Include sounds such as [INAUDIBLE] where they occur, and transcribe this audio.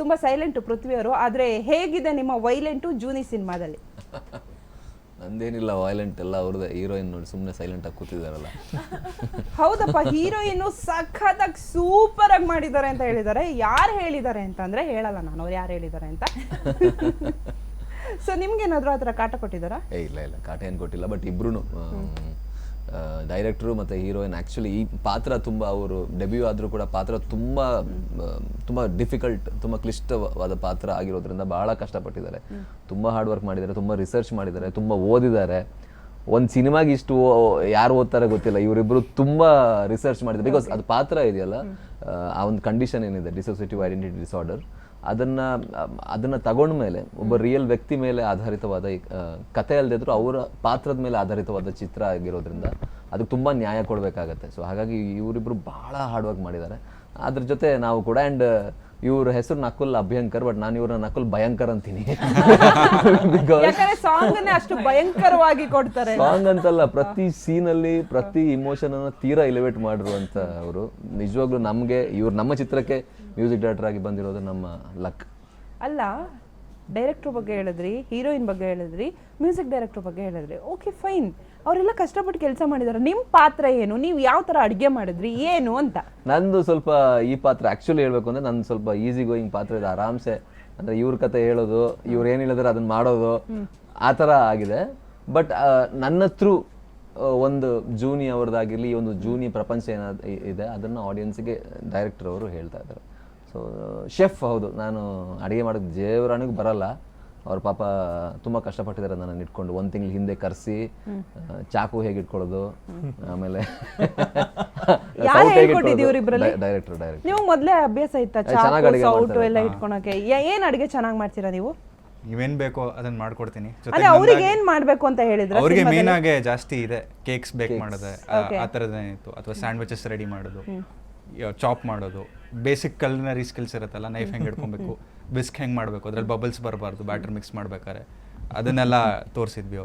ತುಂಬಾ ಸೈಲೆಂಟ್ ಪೃಥ್ವಿ ಅವರು ಆದ್ರೆ ಹೇಗಿದೆ ನಿಮ್ಮ ವೈಲೆಂಟು ಜೂನಿ ಸಿನಿಮಾದಲ್ಲಿ ನಂದೇನಿಲ್ಲ ವೈಲೆಂಟ್ ಎಲ್ಲ ಅವ್ರದ್ದೇ. ಹೀರೋಯಿನ್ ನೋಡಿ ಸುಮ್ಮನೆ ಸೈಲೆಂಟ್ ಆಗಿ ಕೂತಿದಾರಲ್ಲ [LAUGHS] ಹೌದಪ್ಪ ಹೀರೋಯಿನ್ ಸಖತ್ತಾಗಿ ಸೂಪರ್ ಆಗಿ ಮಾಡಿದ್ದಾರೆ ಅಂತ ಹೇಳಿದ್ದಾರೆ. ಯಾರು ಹೇಳಿದ್ದಾರೆ ಅಂತಂದ್ರೆ ಹೇಳಲ್ಲ ನಾನು ಅವ್ರು ಯಾರು ಹೇಳಿದ್ದಾರೆ ಅಂತ. [LAUGHS] ಸೊ ನಿಮ್ಗೇನಾದ್ರೂ ಆ ಥರ ಕಾಟ ಕೊಟ್ಟಿದ್ದಾರಾ? ಏ ಇಲ್ಲ ಇಲ್ಲ. ಕಾಟ ಏನು ಕೊಟ್ಟಿಲ್ಲ ಬಟ್ ಇಬ್ರು ಡೈರೆಕ್ಟ್ರು ಮತ್ತು ಹೀರೋಯಿನ್ ಆ್ಯಕ್ಚುಲಿ ಈ ಪಾತ್ರ ತುಂಬ ಅವರು ಡೆಬ್ಯೂ ಆದರೂ ಕೂಡ ಪಾತ್ರ ತುಂಬ ತುಂಬ ಡಿಫಿಕಲ್ಟ್ ತುಂಬ ಕ್ಲಿಷ್ಟವಾದ ಪಾತ್ರ ಆಗಿರೋದ್ರಿಂದ ಭಾಳ ಕಷ್ಟಪಟ್ಟಿದ್ದಾರೆ. ತುಂಬ ಹಾರ್ಡ್ ವರ್ಕ್ ಮಾಡಿದ್ದಾರೆ ತುಂಬ ರಿಸರ್ಚ್ ಮಾಡಿದ್ದಾರೆ ತುಂಬ ಓದಿದ್ದಾರೆ. ಒಂದು ಸಿನಿಮಾಗೆ ಇಷ್ಟು ಯಾರು ಓದ್ತಾರೆ ಗೊತ್ತಿಲ್ಲ. ಇವರಿಬ್ಬರು ತುಂಬ ರಿಸರ್ಚ್ ಮಾಡಿದ್ದಾರೆ. ಬಿಕಾಸ್ ಅದು ಪಾತ್ರ ಇದೆಯಲ್ಲ ಆ, ಆ ಒಂದು ಕಂಡೀಷನ್ ಏನಿದೆ ಡಿಸೋಸಿಟಿವ್ ಐಡೆಂಟಿಟಿ ಡಿಸಾರ್ಡರ್ ಅದನ್ನ ಅದನ್ನು ತಗೊಂಡ ಮೇಲೆ ಒಬ್ಬ ರಿಯಲ್ ವ್ಯಕ್ತಿ ಮೇಲೆ ಆಧಾರಿತವಾದ ಈ, ಕತೆ ಅಲ್ಲದಿದ್ರು ಅವರ ಪಾತ್ರದ ಮೇಲೆ ಆಧಾರಿತವಾದ ಚಿತ್ರ ಆಗಿರೋದ್ರಿಂದ ಅದಕ್ಕೆ ತುಂಬಾ ನ್ಯಾಯ ಕೊಡಬೇಕಾಗತ್ತೆ. ಸೊ ಹಾಗಾಗಿ ಇವರಿಬ್ಬರು ಬಹಳ ಹಾರ್ಡ್ ವರ್ಕ್ ಮಾಡಿದ್ದಾರೆ. ಅದ್ರ ಜೊತೆ ನಾವು ಕೂಡ ಆ್ಯಂಡ್ ಇವ್ರ ಹೆಸರು ನಕುಲ್ ಅಭ್ಯಂಕರ್ ಬಟ್ ನಾನು ಇವ್ರನ್ನ ನಕುಲ್ ಭಯಂಕರ್ ಅಂತೀನಿ. ಯಾಕಂದ್ರೆ ಸಾಂಗ್ ಅಷ್ಟು ಭಯಂಕರವಾಗಿ ಕೊಡ್ತಾರೆ. ಸಾಂಗ್ ಅಂತಲ್ಲ ಪ್ರತಿ ಸೀನ್ ಅಲ್ಲಿ ಪ್ರತಿ ಇಮೋಷನ್ ಅನ್ನ ತೀರಾ ಎಲಿವೇಟ್ ಮಾಡಿರುವಂತ ಅವರು. ನಿಜವಾಗ್ಲೂ ನಮ್ಗೆ ಇವ್ರು ನಮ್ಮ ಚಿತ್ರಕ್ಕೆ ಮ್ಯೂಸಿಕ್ ಡೈರೆಕ್ಟರ್ ಆಗಿ ಬಂದಿರೋದು ನಮ್ಮ ಲಕ್ ಅಲ್ಲ ಡೈರೆಕ್ಟರ್ ಬಗ್ಗೆ ಹೇಳಿದ್ರಿ, ಹೀರೋಯಿನ್ ಬಗ್ಗೆ ಹೇಳಿದ್ರಿ, ಮ್ಯೂಸಿಕ್ ಡೈರೆಕ್ಟ್ರ್ ಬಗ್ಗೆ ಹೇಳಿದ್ರಿ. ಓಕೆ ಫೈನ್ ಅವರೆಲ್ಲ ಕಷ್ಟಪಟ್ಟು ಕೆಲಸ ಮಾಡಿದಾರೆ. ನಿಮ್ಮ ಪಾತ್ರ ಏನು? ನೀವು ಯಾವ ಥರ ಅಡುಗೆ ಮಾಡಿದ್ರಿ? ಏನು ಅಂತ? ನಂದು ಸ್ವಲ್ಪ ಈ ಪಾತ್ರ ಆಕ್ಚುಲಿ ಹೇಳ್ಬೇಕು ಅಂದ್ರೆ ನಂದು ಸ್ವಲ್ಪ ಈಸಿ ಗೋಯಿಂಗ್ ಪಾತ್ರ ಇದೆ. ಆರಾಮ್ಸೆ. ಅಂದ್ರೆ ಇವ್ರ ಕತೆ ಹೇಳೋದು, ಇವ್ರು ಏನು ಹೇಳಿದ್ರೆ ಅದನ್ನ ಮಾಡೋದು, ಆ ಥರ ಆಗಿದೆ. ಬಟ್ ನನ್ನ ಥ್ರೂ ಒಂದು ಜೂನಿ ಅವ್ರದ್ದಾಗಿರಲಿ ಒಂದು ಜೂನಿ ಪ್ರಪಂಚ ಏನಾದ್ರು ಇದೆ, ಅದನ್ನ ಆಡಿಯನ್ಸ್ಗೆ ಡೈರೆಕ್ಟರ್ ಅವರು ಹೇಳ್ತಾ ಇದ್ದಾರೆ. ಸೊ ಶೆಫ್ ಹೌದು. ನಾನು ಅಡುಗೆ ಮಾಡೋದು ದೇವರಾಣಿಗೂ ಬರಲ್ಲ. ಅವ್ರ ಪಾಪ ತುಂಬ ಕಷ್ಟಪಟ್ಟಿದ್ದಾರೆ ನನ್ನನ್ನು ಇಟ್ಕೊಂಡು. ಒಂದು ತಿಂಗಳ ಹಿಂದೆ ಕರೆಸಿ ಚಾಕು ಹೇಗೆ ಇಟ್ಕೊಳ್ಳೋದು ಆಮೇಲೆ? [LAUGHS] ಡೈರೆಕ್ಟರ್ ಡೈರೆಕ್ಟರ್ ನೀವು ಮೊದಲೇ ಅಭ್ಯಾಸ ಇತ್ತಾ? ಚೆನ್ನಾಗಿ ಅಡುಗೆ ಮಾಡ್ತಾರೆ. ಎಲ್ಲ ಇಟ್ಕೊಳಕ್ಕೆ. ಯಾ- ಏನ್ ಅಡುಗೆ ಚೆನ್ನಾಗಿ ಮಾಡ್ತೀರಾ ನೀವು? ನೀವೇನ್ ಬೇಕೋ ಅದನ್ನ ಮಾಡ್ಕೊಡ್ತೀನಿ. ಅದೇ ಅವ್ರಿಗೆ ಏನ್ ಮಾಡ್ಬೇಕು ಅಂತ ಹೇಳಿದ್ರ ಅವ್ರಿಗೆ ಮೇನ್ ಆಗಿ ಜಾಸ್ತಿ ಇದೆ. ಕೇಕ್ಸ್ ಬೇಕ್ ಮಾಡೋದು. ಆ- ಆ ಥರದ್ದೇನಿತ್ತು. ಅಥವಾ ಸ್ಯಾಂಡ್ವಿಚಸ್ ರೆಡಿ ಮಾಡೋದು. ಚಾಪ್ ಮಾಡೋದು. ಬೇಸಿಕ್ ಕಲ್ನರಿ ಸ್ಕಿಲ್ಸ್ ಇರುತ್ತಲ್ಲ ನೈಫ್ ಹೆಂಗೆ ಹಿಡ್ಕೊಬೇಕು [LAUGHS] ಬಿಸ್ಕ್ ಹೆಂಗೆ ಮಾಡಬೇಕು ಅದ್ರಲ್ಲಿ ಬಬಲ್ಸ್ ಬರಬಾರ್ದು ಬ್ಯಾಟರ್ ಮಿಕ್ಸ್ ಮಾಡ್ಬೇಕಾದ್ರೆ. ಅದನ್ನೆಲ್ಲ [LAUGHS] ತೋರಿಸಿದ್ವಿ ಅವ್ರಿಗೆ